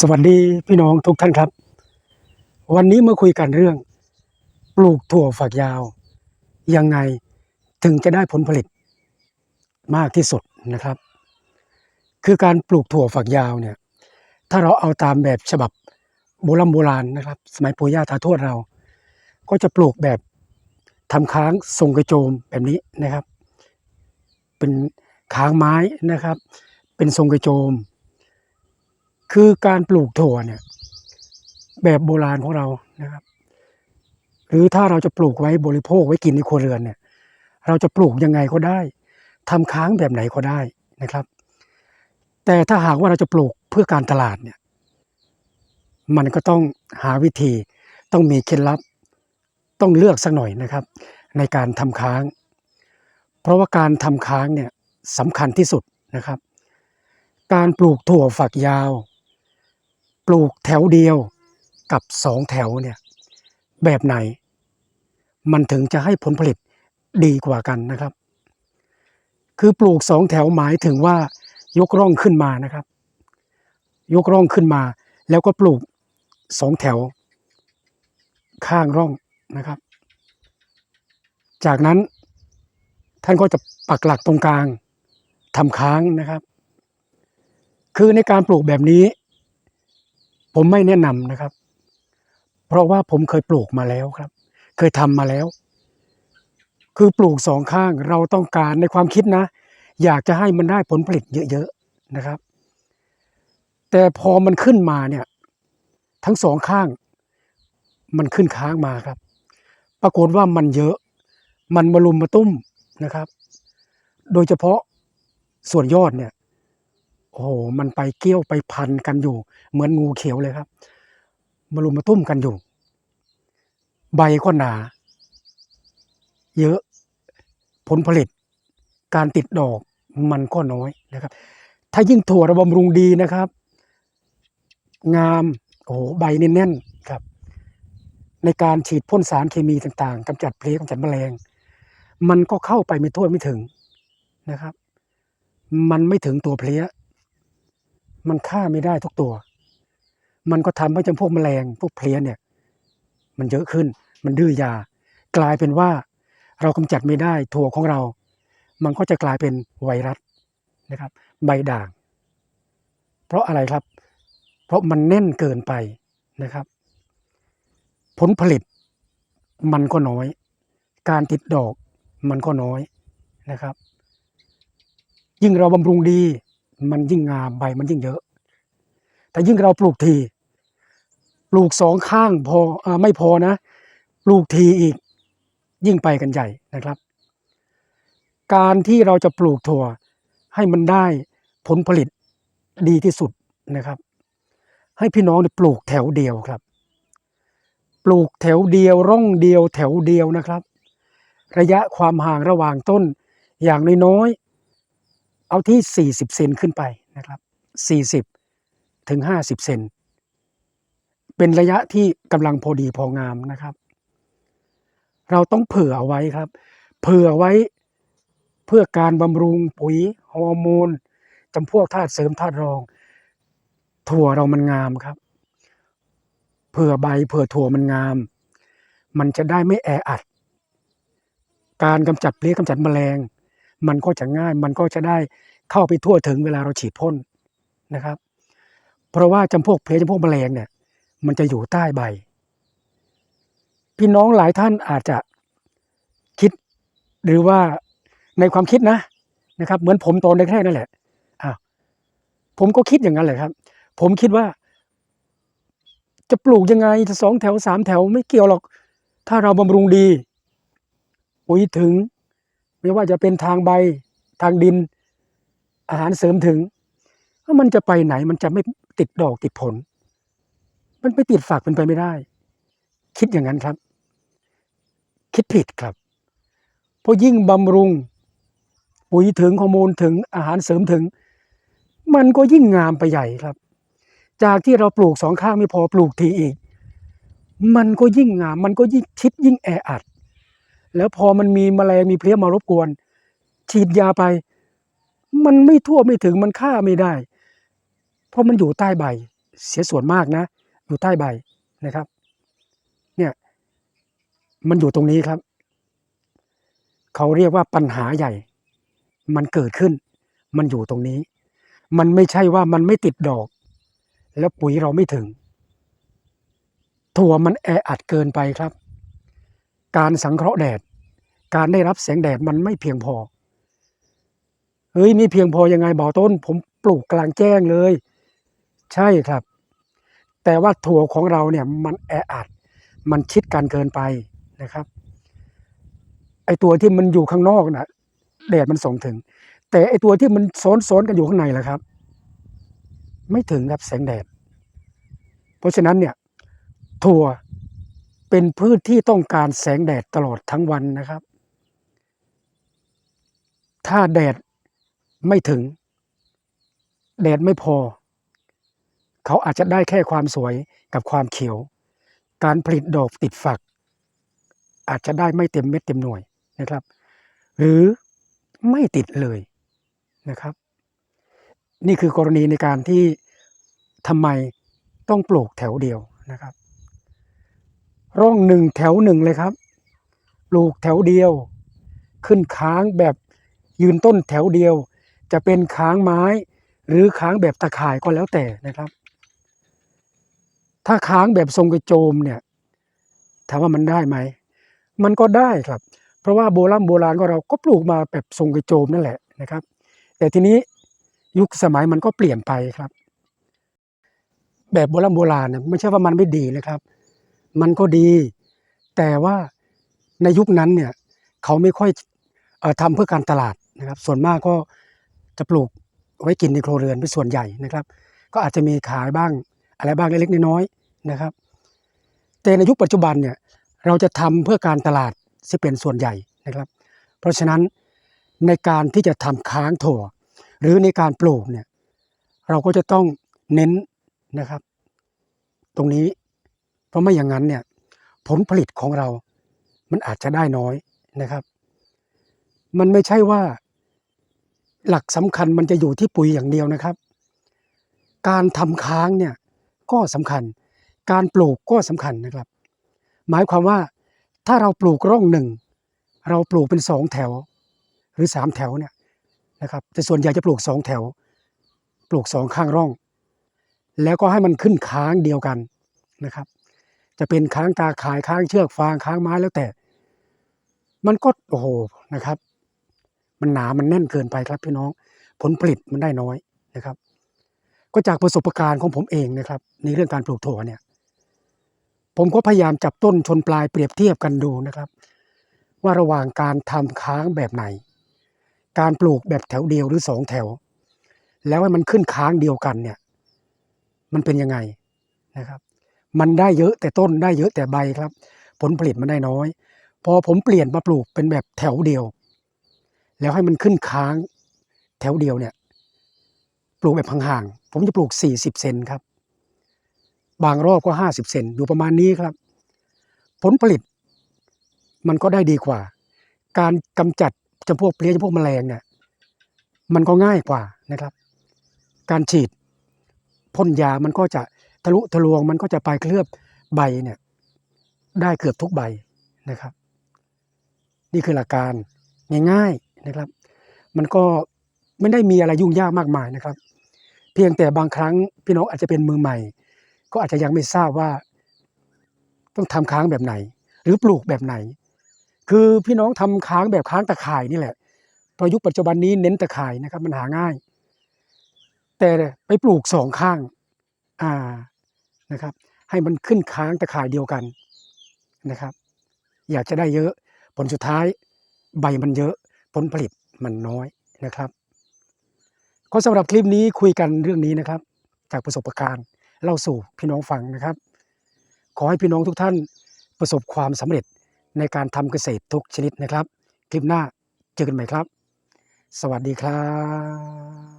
สวัสดีพี่น้องทุกท่านครับ วันนี้มาคุยกันเรื่อง ปลูกถั่วฝักยาว ยังไงถึงจะได้ผลผลิตมากที่สุดนะครับ คือการปลูกถั่วฝักยาวเนี่ยถ้าเราเอาตามแบบฉบับโบราณโบราณนะครับ สมัยปู่ย่าตาทวดเรา ก็จะปลูกแบบทำค้างทรงกระโจมแบบนี้นะครับ เป็นค้างไม้นะครับ เป็นทรงกระโจม คือการปลูกถั่วเนี่ยแบบโบราณของเรานะครับ หรือถ้าเราจะปลูกไว้บริโภคไว้กินในครัวเรือนเนี่ย เราจะปลูกยังไงก็ได้ทำค้างแบบไหนก็ได้นะครับ แต่ถ้าหากว่าเราจะปลูกเพื่อการตลาดเนี่ย มันก็ต้องหาวิธีต้องมีเคล็ดลับ ต้องเลือกสักหน่อยนะครับ ในการทำค้าง เพราะว่าการทำค้างเนี่ยสำคัญที่สุดนะครับ การปลูกถั่วฝักยาว ปลูกแถวเดียวกับสองแถวเนี่ยแบบไหน มันถึงจะให้ผลผลิตดีกว่ากันนะครับ คือปลูกสองแถวหมายถึงว่ายกร่องขึ้นมานะครับ ยกร่องขึ้นมา แล้วก็ปลูกสองแถว ข้างร่องนะครับ จากนั้นท่านก็จะปักหลักตรงกลางทำค้างนะครับ คือในการปลูกแบบนี้ ผมไม่แนะนำนะครับ เพราะว่าผมเคยปลูกมาแล้วครับ เคยทำมาแล้ว คือปลูกสองข้างเราต้องการในความคิดนะ อยากจะให้มันได้ผลผลิตเยอะๆนะครับ แต่พอมันขึ้นมาเนี่ย ทั้งสองข้าง มันขึ้นค้างมาครับ ปรากฏว่ามันเยอะ มันมาลุมมาตุ้มนะครับ โดยเฉพาะส่วนยอดเนี่ย โอ้โหมันไปเกี้ยวไปพันกันอยู่ เหมือนงูเขียวเลยครับ มารุมมาตุ้มกันอยู่ ใบก็หนา เยอะผลผลิต การติดดอกมันก็น้อยนะครับ ถ้ายิ่งถั่วระบำรุงดีนะครับ งามโอ้โหใบแน่นๆครับ ในการฉีดพ่นสารเคมีต่างๆกำจัดเพลี้ยกำจัดแมลง มันก็เข้าไปไม่ทั่วไม่ถึงนะครับ มันไม่ถึงตัวเพลี้ย มันฆ่าไม่ได้ทุกตัว มันก็ทำให้จำพวกแมลงพวกเพลี้ยเนี่ย มันเยอะขึ้น มันดื้อยา กลายเป็นว่าเรากำจัดไม่ได้ถั่วของเรา มันก็จะกลายเป็นไวรัสนะครับ ใบด่าง เพราะอะไรครับ เพราะมันแน่นเกินไปนะครับ ผลผลิตมันก็น้อย การติดดอกมันก็น้อยนะครับ ยิ่งเราบำรุงดี มันยิ่งงามใบมันยิ่งเยอะ แต่ยิ่งเราปลูกทีปลูกสองข้างพออไม่พอนะปลูกทีอีกยิ่งไปกันใหญ่นะครับ การที่เราจะปลูกถั่วให้มันได้ผลผลิตดีที่สุดนะครับ ให้พี่น้องเนี่ยปลูกแถวเดียวครับ ปลูกแถวเดียวร่องเดียวแถวเดียวนะครับ ระยะความห่างระหว่างต้นอย่างน้อยๆ เอาที่ 40 เซนขึ้นไปนะครับ 40 ถึง 50 เซนเป็นระยะที่กำลังพอดีพองามนะครับ เราต้องเผื่อเอาไว้ครับ เผื่อไว้เพื่อการบำรุงปุ๋ยฮอร์โมนจำพวกธาตุเสริมธาตุรอง ถั่วเรามันงามครับ เผื่อใบเผื่อถั่วมันงาม มันจะได้ไม่แออัด การกำจัดเพลี้ยกำจัดแมลง มันก็จะง่าย มันก็จะได้เข้าไปทั่วถึงเวลาเราฉีดพ่นนะครับ เพราะว่าจำพวกเพลจำพวกแมลงเนี่ย มันจะอยู่ใต้ใบ พี่น้องหลายท่านอาจจะคิดหรือว่าในความคิดนะนะครับ เหมือนผมตอนแรกๆนั่นแหละอ้าวผมก็คิดอย่างนั้นแหละครับ ผมคิดว่า จะปลูกยังไงจะสองแถวสามแถวไม่เกี่ยวหรอก ถ้าเราบำรุงดีปุ๋ยถึง ไม่ว่าจะเป็นทางใบทางดิน อาหารเสริมถึงมันจะไปไหนมันจะไม่ติดดอกติดผล มันไปติดฝักเป็นไปไม่ได้ คิดอย่างนั้นครับ คิดผิดครับ เพราะยิ่งบำรุงปุ๋ยถึงฮอร์โมนถึงอาหารเสริมถึง มันก็ยิ่งงามไปใหญ่ครับ จากที่เราปลูกสองข้างไม่พอปลูกทีอีก มันก็ยิ่งงาม มันก็ยิ่งชิดยิ่งแออัด แล้วพอมันมีแมลงมีเพลี้ยมารบกวน ฉีดยาไป มันไม่ทั่วไม่ถึงมันฆ่าไม่ได้ เพราะมันอยู่ใต้ใบ เสียส่วนมากนะ อยู่ใต้ใบนะครับ เนี่ย มันอยู่ตรงนี้ครับ เขาเรียกว่าปัญหาใหญ่ มันเกิดขึ้น มันอยู่ตรงนี้ มันไม่ใช่ว่ามันไม่ติดดอก แล้วปุ๋ยเราไม่ถึงถั่วมันแออัดเกินไปครับ การสังเคราะห์แดด การได้รับแสงแดดมันไม่เพียงพอ เฮ้ยไม่เพียงพอยังไงบ่อต้น ผมปลูกกลางแจ้งเลย ใช่ครับ แต่ว่าถั่วของเราเนี่ยมันแออัด มันชิดกันเกินไปนะครับ ไอตัวที่มันอยู่ข้างนอกน่ะแดดมันส่งถึง แต่ไอตัวที่มันซ้อนๆกันอยู่ข้างในละครับ ไม่ถึงครับแสงแดด เพราะฉะนั้นเนี่ยถั่ว เป็นพืชที่ต้องการแสงแดดตลอดทั้งวันนะครับ ถ้าแดดไม่ถึง แดดไม่พอ เขาอาจจะได้แค่ความสวยกับความเขียว การผลิตดอกติดฝัก อาจจะได้ไม่เต็มเม็ดเต็มหน่วยนะครับ หรือไม่ติดเลยนะครับ นี่คือกรณีในการที่ทำไมต้องปลูกแถวเดียวนะครับ ร่องหนึ่งแถวหนึ่งเลยครับ ปลูกแถวเดียว ขึ้นค้างแบบยืนต้นแถวเดียว จะเป็นค้างไม้หรือค้างแบบตะข่ายก็แล้วแต่นะครับ ถ้าค้างแบบทรงกระโจมเนี่ยถามว่ามันได้ไหม มันก็ได้ครับ เพราะว่าโบราณโบราณก็เราก็ปลูกมาแบบทรงกระโจมนั่นแหละนะครับ แต่ทีนี้ยุคสมัยมันก็เปลี่ยนไปครับ แบบโบราณโบราณเนี่ยไม่ใช่ว่ามันไม่ดีนะครับ มันก็ดี แต่ว่าในยุคนั้นเนี่ยเขาไม่ค่อยอ่อทำเพื่อการตลาดนะครับ ส่วนมากก็จะปลูกไว้กินในครัวเรือนเป็นส่วนใหญ่นะครับ ก็อาจจะมีขายบ้างอะไรบ้างเล็กๆน้อยๆนะครับ แต่ในยุคปัจจุบันเนี่ยเราจะทำเพื่อการตลาดที่เป็นส่วนใหญ่นะครับ เพราะฉะนั้นในการที่จะทำค้างถั่ว หรือในการปลูกเนี่ยเราก็จะต้องเน้นนะครับ ตรงนี้ เพราะไม่อย่างนั้นเนี่ยผลผลิตของเรา มันอาจจะได้น้อยนะครับ มันไม่ใช่ว่า หลักสำคัญมันจะอยู่ที่ปุ๋ยอย่างเดียวนะครับ การทำค้างเนี่ยก็สำคัญ การปลูกก็สำคัญนะครับ หมายความว่าถ้าเราปลูกร่องหนึ่งเราปลูกเป็นสองแถว หรือสามแถวเนี่ยนะครับแต่ส่วนใหญ่จะปลูกสองแถว ปลูกสองข้างร่อง แล้วก็ให้มันขึ้นค้างเดียวกันนะครับ จะเป็นค้างตาข่ายค้างเชือกฟางค้างไม้แล้วแต่ มันก็โอ้โหนะครับ มันหนามันแน่นเกินไปครับพี่น้อง ผลผลิตมันได้น้อยนะครับ ก็จากประสบการณ์ของผมเองนะครับ ในเรื่องการปลูกถั่วเนี่ย ผมก็พยายามจับต้นชนปลายเปรียบเทียบกันดูนะครับ ว่าระหว่างการทำค้างแบบไหน การปลูกแบบแถวเดียวหรือสองแถว แล้วให้มันขึ้นค้างเดียวกันเนี่ย มันเป็นยังไงนะครับ มันได้เยอะแต่ต้นได้เยอะแต่ใบครับ ผลผลิตมันได้น้อย พอผมเปลี่ยนมาปลูกเป็นแบบแถวเดียว แล้วให้มันขึ้นค้างแถวเดียวเนี่ย ปลูกแบบห่างๆผมจะปลูก 40 เซนครับ บางรอบก็ 50 เซนอยู่ประมาณนี้ครับ ผลผลิต มันก็ได้ดีกว่า การกำจัดจำพวกเพลี้ยจำพวกแมลงเนี่ยมันก็ง่ายกว่านะครับ การฉีดพ่นยามันก็จะ ทะลุทะลวงมันก็จะไปเคลือบใบเนี่ยได้เกือบทุกใบนะครับ นี่คือหลักการง่ายๆนะครับ มันก็ไม่ได้มีอะไรยุ่งยากมากมายนะครับ เพียงแต่บางครั้งพี่น้องอาจจะเป็นมือใหม่ ก็อาจจะยังไม่ทราบว่า ต้องทำค้างแบบไหน หรือปลูกแบบไหน คือพี่น้องทำค้างแบบค้างตะข่ายนี่แหละเพระยุคปัจจุบันนี้เน้นตะข่ายนะครับ มันหาง่าย แต่ไปปลูกสองข้าง อ่า นะครับ ให้มันขึ้นค้างตะข่ายเดียวกันนะครับ อยากจะได้เยอะ ผลสุดท้ายใบมันเยอะผลผลิตมันน้อยนะครับ ก็สำหรับคลิปนี้คุยกันเรื่องนี้นะครับ จากประสบการณ์เล่าสู่พี่น้องฟังนะครับ ขอให้พี่น้องทุกท่านประสบความสำเร็จในการทำเกษตรทุกชนิดนะครับ คลิปหน้าเจอกันใหม่ครับ สวัสดีครับ